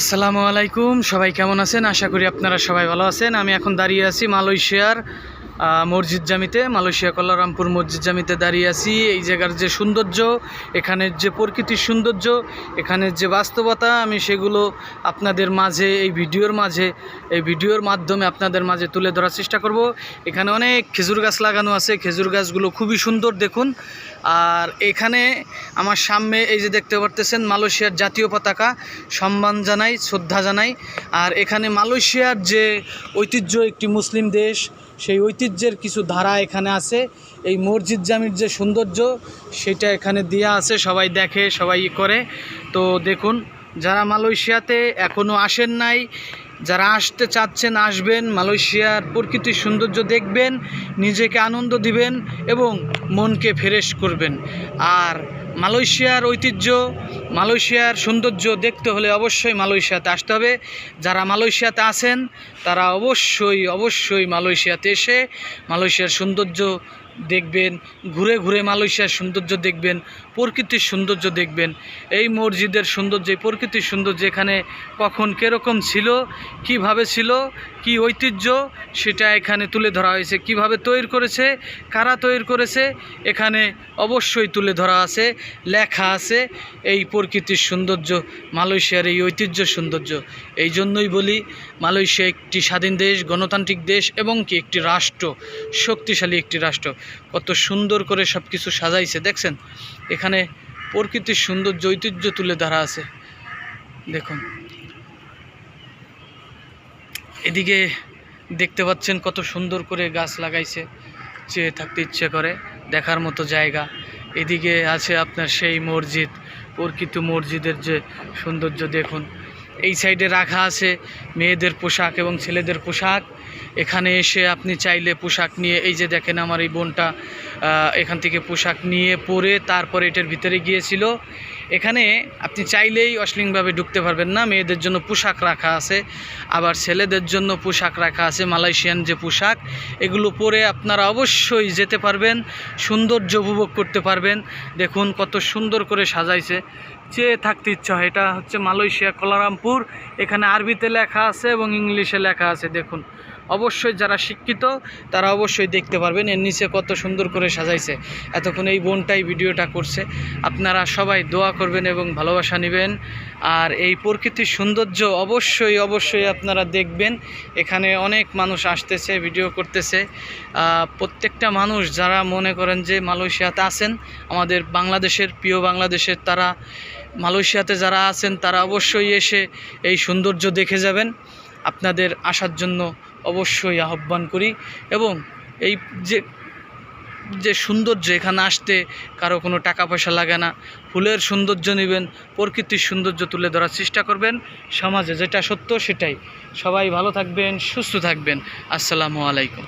আসসালামু আলাইকুম, সবাই কেমন আছেন? আশা করি আপনারা সবাই ভালো আছেন। আমি এখন দাঁড়িয়ে আছি মালয়েশিয়ার মসজিদ জামিতে, মালয়েশিয়া কল্লারামপুর মসজিদ জামিতে দাঁড়িয়ে আছি। এই জায়গার যে সৌন্দর্য এখানের যে প্রকৃতির সৌন্দর্য এখানের যে বাস্তবতা, আমি সেগুলো আপনাদের মাঝে, এই ভিডিওর মাঝে, এই ভিডিওর মাধ্যমে আপনাদের মাঝে তুলে ধরার চেষ্টা করব। এখানে অনেক খেজুর গাছ লাগানো আছে। খেজুর গাছগুলো খুবই সুন্দর দেখুন। আর এখানে আমার সামনে এই যে দেখতে পারতেছেন, মালয়েশিয়ার জাতীয় পতাকা। সম্মান জানাই, শ্রদ্ধা জানাই। আর এখানে মালয়েশিয়ার যে ঐতিহ্য, একটি মুসলিম দেশ সেই ঐতিহ্যের কিছু ধারা এখানে আছে। এই মসজিদ জামির যে সৌন্দর্য, সেটা এখানে দেওয়া আছে, সবাই দেখে, সবাই করে। তো দেখুন, যারা মালয়েশিয়াতে এখনও আসেন নাই, যারা আসতে চাচ্ছেন, আসবেন, মালয়েশিয়ার প্রকৃতির সৌন্দর্য দেখবেন, নিজেকে আনন্দ দিবেন এবং মনকে ফ্রেশ করবেন। আর মালয়েশিয়ার ঐতিহ্য মালয়েশিয়ার সৌন্দর্য দেখতে হলে অবশ্যই মালয়েশিয়াতে আসতে হবে। যারা মালয়েশিয়াতে আছেন, তারা অবশ্যই অবশ্যই মালয়েশিয়াতে এসে মালয়েশিয়ার সৌন্দর্য দেখবেন, ঘুরে ঘুরে মালয়েশিয়ার সৌন্দর্য দেখবেন, প্রকৃতির সৌন্দর্য দেখবেন। এই মসজিদের সৌন্দর্য, এই প্রকৃতির সৌন্দর্য এখানে কখন কীরকম ছিল, কীভাবে ছিল, কি ঐতিহ্য, সেটা এখানে তুলে ধরা হয়েছে। কীভাবে তৈরি করেছে, কারা তৈরি করেছে, এখানে অবশ্যই তুলে ধরা আছে, লেখা আছে এই প্রকৃতির সৌন্দর্য, মালয়েশিয়ার এই ঐতিহ্য সৌন্দর্য। এই জন্যই বলি, মালয়েশিয়া একটি স্বাধীন দেশ, গণতান্ত্রিক দেশ এবং কি একটি রাষ্ট্র, শক্তিশালী একটি রাষ্ট্র। কত সুন্দর করে সব কিছু সাজাইছে। দেখছেন? এখানে প্রকৃতির সৌন্দর্য, ঐতিহ্য তুলে ধরা আছে। দেখুন। এদিকে দেখতে পাচ্ছেন কত সুন্দর করে গাছ লাগাইছে। চেয়ে থাকতে ইচ্ছে করে, দেখার মতো জায়গা। এদিকে আছে আপনার সেই মসজিদ, প্রকৃত মসজিদের যে সৌন্দর্য, দেখুন। এই সাইডে রাখা আছে মেয়েদের পোশাক এবং ছেলেদের পোশাক। এখানে এসে আপনি চাইলে পোশাক নিয়ে, এই যে দেখেন আমার এই বোনটা এখান থেকে পোশাক নিয়ে পরে তারপরে এটার ভিতরে গিয়েছিল। এখানে আপনি চাইলেই অশ্লীলভাবে ঢুকতে পারবেন না, মেয়েদের জন্য পোশাক রাখা আছে, আবার ছেলেদের জন্য পোশাক রাখা আছে, মালয়েশিয়ান যে পোশাক, এগুলো পরে আপনারা অবশ্যই যেতে পারবেন, সৌন্দর্য উপভোগ করতে পারবেন। দেখুন কত সুন্দর করে সাজাইছে। চেয়ে থাকতে ইচ্ছা হয়, এটা হচ্ছে মালয়েশিয়া, কলারামপুর, এখানে আরবিতে লেখা আছে এবং ইংলিশে লেখা আছে, দেখুন। অবশ্যই যারা শিক্ষিত, তারা অবশ্যই দেখতে পারবেন এর নিচে কত সুন্দর করে সাজাইছে। এতক্ষণ এই বোনটাই ভিডিওটা করছে। আপনারা সবাই দোয়া করবেন এবং ভালোবাসা নেবেন। আর এই প্রকৃতির সৌন্দর্য অবশ্যই অবশ্যই আপনারা দেখবেন। এখানে অনেক মানুষ আসতেছে, ভিডিও করতেছে। প্রত্যেকটা মানুষ যারা মনে করেন যে মালয়েশিয়াতে আছেন, আমাদের বাংলাদেশের, প্রিয় বাংলাদেশের তারা, মালয়েশিয়াতে যারা আছেন, তারা অবশ্যই এসে এই সৌন্দর্য দেখে যাবেন। আপনাদের আসার জন্য অবশ্যই আহ্বান করি এবং এই যে যে সৌন্দর্য এখানে আসতে কারও কোনো টাকা পয়সা লাগে না। ফুলের সৌন্দর্য নেবেন, প্রকৃতির সৌন্দর্য তুলে ধরার চেষ্টা করবেন, সমাজে যেটা সত্য সেটাই। সবাই ভালো থাকবেন, সুস্থ থাকবেন। আসসালামু আলাইকুম।